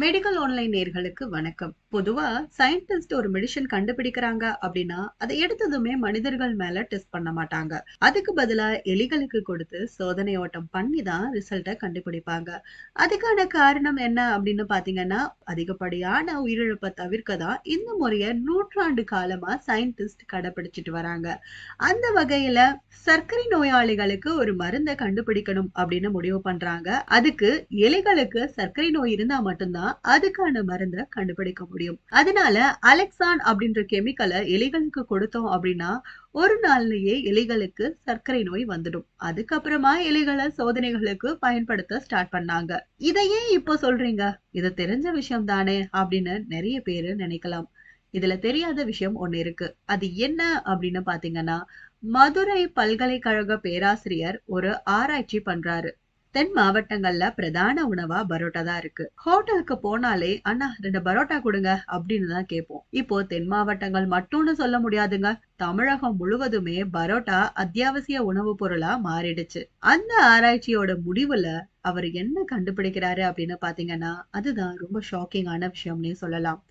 Medical online நேர்களுக்கு வணக்கம். பொதுவா சயின்டிஸ்ட் ஒரு மெடிசன் கண்டுபிடிக்கிறாங்க அப்படின்னா அதை எடுத்ததுமே மனிதர்கள் மேல டெஸ்ட் பண்ண மாட்டாங்க. அதுக்கு பதிலா எலிகளுக்கு கொடுத்து சோதனை ஓட்டம் பண்ணி தான் ரிசல்ட்டை கண்டுபிடிப்பாங்க. அதுக்கான காரணம் என்ன அப்படின்னு பாத்தீங்கன்னா அதிகப்படியான உயிரிழப்பை தவிர்க்க தான் இந்த முறைய நூற்றாண்டு காலமா சயின்டிஸ்ட் கடைபிடிச்சிட்டு வராங்க. அந்த வகையில சர்க்கரை நோயாளிகளுக்கு ஒரு மருந்தை கண்டுபிடிக்கணும் அப்படின்னு முடிவு பண்றாங்க. அதுக்கு எலிகளுக்கு சர்க்கரை நோய் இருந்தா மட்டும்தான் அதுக்கான மருந்தை கண்டுபிடிக்க முடியும். அதனால அலெக்சான் அப்படின்ற கெமிக்கலை எலிகளுக்கு கொடுத்தோம் அப்படின்னா ஒரு நாள்லயே எலிகளுக்கு சர்க்கரை நோய் வந்துடும். அதுக்கப்புறமா எலிகளை சோதனைகளுக்கு பயன்படுத்த ஸ்டார்ட் பண்ணாங்க. இதையே இப்போ சொல்றீங்க? இது தெரிஞ்ச விஷயம் தானே அப்படின்னு நிறைய பேரு நினைக்கலாம். இதுல தெரியாத விஷயம் ஒண்ணு இருக்கு. அது என்ன அப்படின்னு பாத்தீங்கன்னா மதுரை பல்கலைக்கழக பேராசிரியர் ஒரு ஆராய்ச்சி பண்றாரு. தென் மாவட்டங்கள்ல பிரதான உணவா பரோட்டா தான் இருக்கு. ஹோட்டலுக்கு போனாலே அண்ணா ரெண்டு பரோட்டா கொடுங்க அப்படின்னு தான் கேட்போம். இப்போ தென் மாவட்டங்கள் மட்டும்னு சொல்ல முடியாதுங்க. தமிழகம் முழுவதுமே பரோட்டா அத்தியாவசிய உணவு பொருளா மாறிடுச்சு. அந்த ஆராய்ச்சியோட முடிவுல அவர் என்ன கண்டுபிடிக்கிறாரு அப்படின்னு பாத்தீங்கன்னா அதுதான் ரொம்ப ஷாக்கிங்கான விஷயம்னே சொல்லலாம்.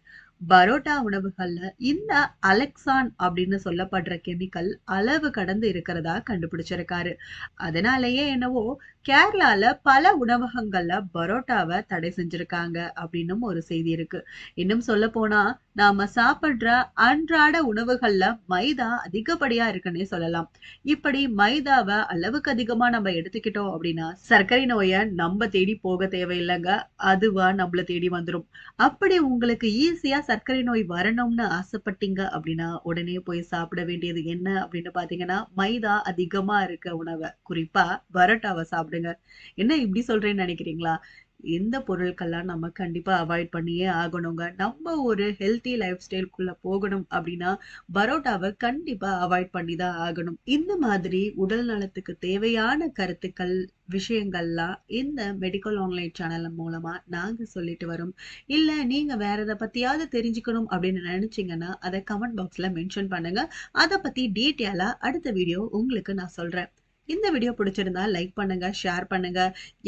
பரோட்டா உணவுகள்ல இந்த அலெக்சான் அப்படின்னு சொல்லப்படுற கெமிக்கல் அளவு கடந்து இருக்கிறதா கண்டுபிடிச்சிருக்காரு. அதனாலயே என்னவோ கேரளால பல உணவகங்கள்ல பரோட்டாவை தடை செஞ்சிருக்காங்க அப்படின்னும் ஒரு செய்தி இருக்கு. இன்னும் சொல்ல போனா நாம சாப்பிடுற அன்றாட உணவுகள்ல மைதா அதிகப்படியா இருக்குன்னே சொல்லலாம். இப்படி மைதாவை அளவுக்கு அதிகமா நம்ம எடுத்துக்கிட்டோம் அப்படின்னா சர்க்கரை நோயை நம்ம தேடி போக தேவையில்லைங்க. அதுவா நம்மள தேடி வந்துரும். அப்படி உங்களுக்கு ஈஸியா சர்க்கரை நோய் வரணும்னு ஆசைப்பட்டீங்க அப்படின்னா உடனே போய் சாப்பிட வேண்டியது என்ன அப்படின்னு பாத்தீங்கன்னா மைதா அதிகமா இருக்க உணவை. குறிப்பா பரோட்டாவை சாப்பிடுங்க. என்ன இப்படி சொல்றேன்னு நினைக்கிறீங்களா? இந்த பொருட்கள்லாம் நம்ம கண்டிப்பா அவாய்ட் பண்ணியே ஆகணுங்க. நம்ம ஒரு ஹெல்த்தி லைஃப் ஸ்டைல்குள்ளே போகணும் அப்படின்னா பரோட்டாவை கண்டிப்பா அவாய்ட் பண்ணி தான் ஆகணும். இந்த மாதிரி உடல் நலத்துக்கு தேவையான கருத்துக்கள் விஷயங்கள்லாம் இந்த மெடிக்கல் ஆன்லைன் சேனல் மூலமா நாங்க சொல்லிட்டு வரோம். இல்லை நீங்க வேற எதை பத்தியாவது தெரிஞ்சுக்கணும் அப்படின்னு நினைச்சீங்கன்னா அதை கமெண்ட் பாக்ஸ்ல மென்ஷன் பண்ணுங்க. அதை பத்தி டீட்டெயிலாக அடுத்த வீடியோ உங்களுக்கு நான் சொல்றேன். இந்த வீடியோ பிடிச்சிருந்தா லைக் பண்ணுங்க ஷேர் பண்ணுங்க.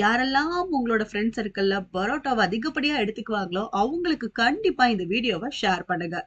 யாரெல்லாம் உங்களோட ஃப்ரெண்ட்ஸ் சர்க்கிளில் பரோட்டாவை அதிகப்படியாக எடுத்துக்குவாங்களோ அவங்களுக்கு கண்டிப்பாக இந்த வீடியோவை ஷேர் பண்ணுங்க.